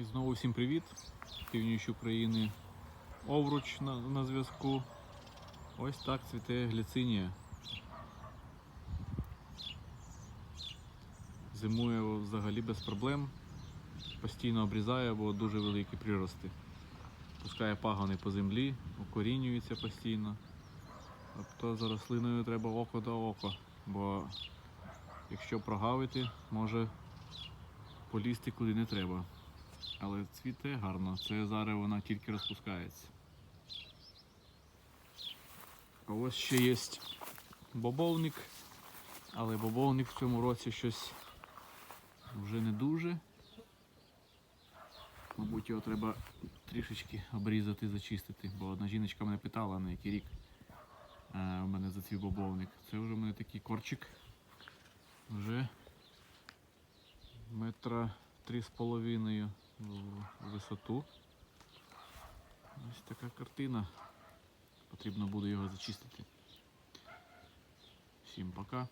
І знову всім привіт. Північ України. Овруч на, на зв'язку. Ось так цвіте гліцинія. Зимує взагалі без проблем. Постійно обрізає, бо дуже великі прирости. Пускає пагони по землі, укорінюється постійно. Тобто за рослиною треба око до ока, бо якщо прогавити, може полізти куди не треба. Але цвіте гарно, це зараз вона тільки розпускається. А ось ще є бобовник, але бобовник в цьому році щось вже не дуже. Мабуть, його треба трішечки обрізати, зачистити, бо одна жіночка мене питала, на який рік е, у мене зацвів бобовник. Це вже у мене такий корчик. Вже метра три з половиною в висоту. Ось така картина. Потрібно буде його зачистити. Всім пока.